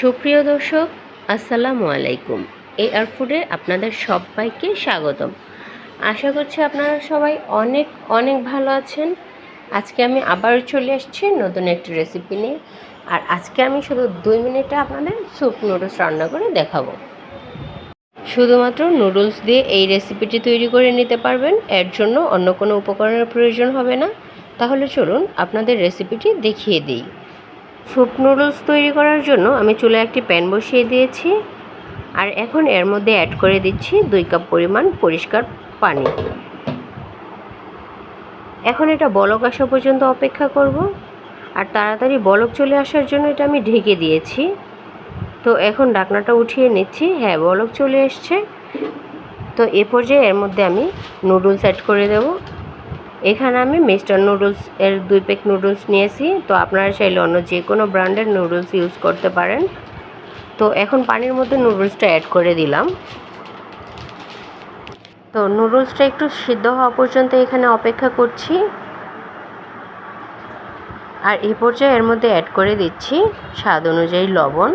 সুপ্রিয় দর্শক, আসসালামু আলাইকুম। এ আর ফুডে আপনাদের সবাইকে স্বাগতম। আশা করছি আপনারা সবাই অনেক অনেক ভালো আছেন। আজকে আমি আবারও চলে এসেছি নতুন একটি রেসিপি নিয়ে। আর আজকে আমি শুধু দুই মিনিটে আপনাদের স্যুপ নুডলস রান্না করে দেখাবো। শুধুমাত্র নুডলস দিয়ে এই রেসিপিটি তৈরি করে নিতে পারবেন। এর জন্য অন্য কোনো উপকরণের প্রয়োজন হবে না। তাহলে চলুন আপনাদের রেসিপিটি দেখিয়ে দিই। স্যুপ নুডলস তৈরি করার জন্য আমি চুলে একটি প্যান বসিয়ে দিয়েছি। আর এখন এর মধ্যে অ্যাড করে দিচ্ছি দুই কাপ পরিমাণ পরিষ্কার পানি। এখন এটা বলক আসা পর্যন্ত অপেক্ষা করব। আর তাড়াতাড়ি বলক চলে আসার জন্য এটা আমি ঢেকে দিয়েছি। তো এখন ডাকনাটা উঠিয়ে নিচ্ছি। হ্যাঁ বলক চলে এসছে। তো এ পর্যায়ে এর মধ্যে আমি নুডলস অ্যাড করে দেবো। এখানে আমি মিস্টার নুডলস এর দুই প্যাক নুডলস নিয়েছি। তো আপনারা চাইলে অন্য যে কোনো ব্র্যান্ডের নুডলস ইউজ করতে পারেন। তো এখন পানির মধ্যে নুডলসটা অ্যাড করে দিলাম। তো নুডলসটা একটু সিদ্ধ হওয়া পর্যন্ত এখানে অপেক্ষা করছি। আর এই পর্যায়ে এর মধ্যে অ্যাড করে দিচ্ছি স্বাদ অনুযায়ী লবণ।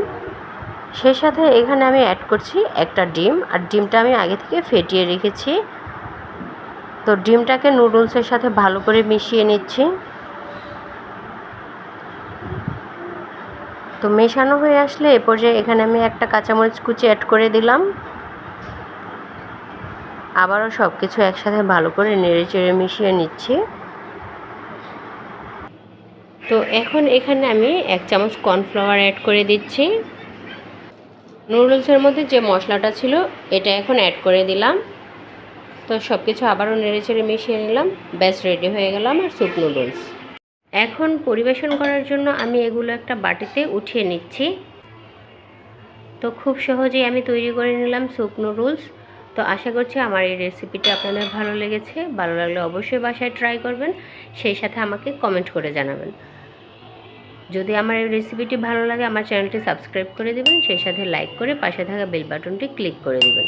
সেই সাথে এখানে আমি অ্যাড করছি একটা ডিম। আর ডিমটা আমি আগে থেকে ফেটিয়ে রেখেছি। তো ডিমটাকে নুডলসের সাথে ভালো করে মিশিয়ে নিচ্ছি। তো মেশানো হয়ে আসলে এ পর্যায়ে এখানে আমি একটা কাঁচামরিচ কুচি অ্যাড করে দিলাম। আবারও সব কিছু একসাথে ভালো করে নেড়ে চেড়ে মিশিয়ে নিচ্ছি। তো এখন এখানে আমি এক চামচ কর্নফ্লাওয়ার অ্যাড করে দিচ্ছি। নুডলসের মধ্যে যে মশলাটা ছিল, এটা এখন অ্যাড করে দিলাম। তো সব কিছু আবারও নেড়ে চেড়ে মিশিয়ে নিলাম। ব্যাস রেডি হয়ে গেলাম আর স্যুপ নুডলস এখন পরিবেশন করার জন্য আমি এগুলো একটা বাটিতে উঠিয়ে নিচ্ছি। তো খুব সহজেই আমি তৈরি করে নিলাম স্যুপ নুডলস তো আশা করছি আমার এই রেসিপিটি আপনাদের ভালো লেগেছে। ভালো লাগলে অবশ্যই বাসায় ট্রাই করবেন। সেই সাথে আমাকে কমেন্ট করে জানাবেন। যদি আমার এই রেসিপিটি ভালো লাগে, আমার চ্যানেলটি সাবস্ক্রাইব করে দেবেন। সেই সাথে লাইক করে পাশে থাকা বেল বাটনটি ক্লিক করে দেবেন।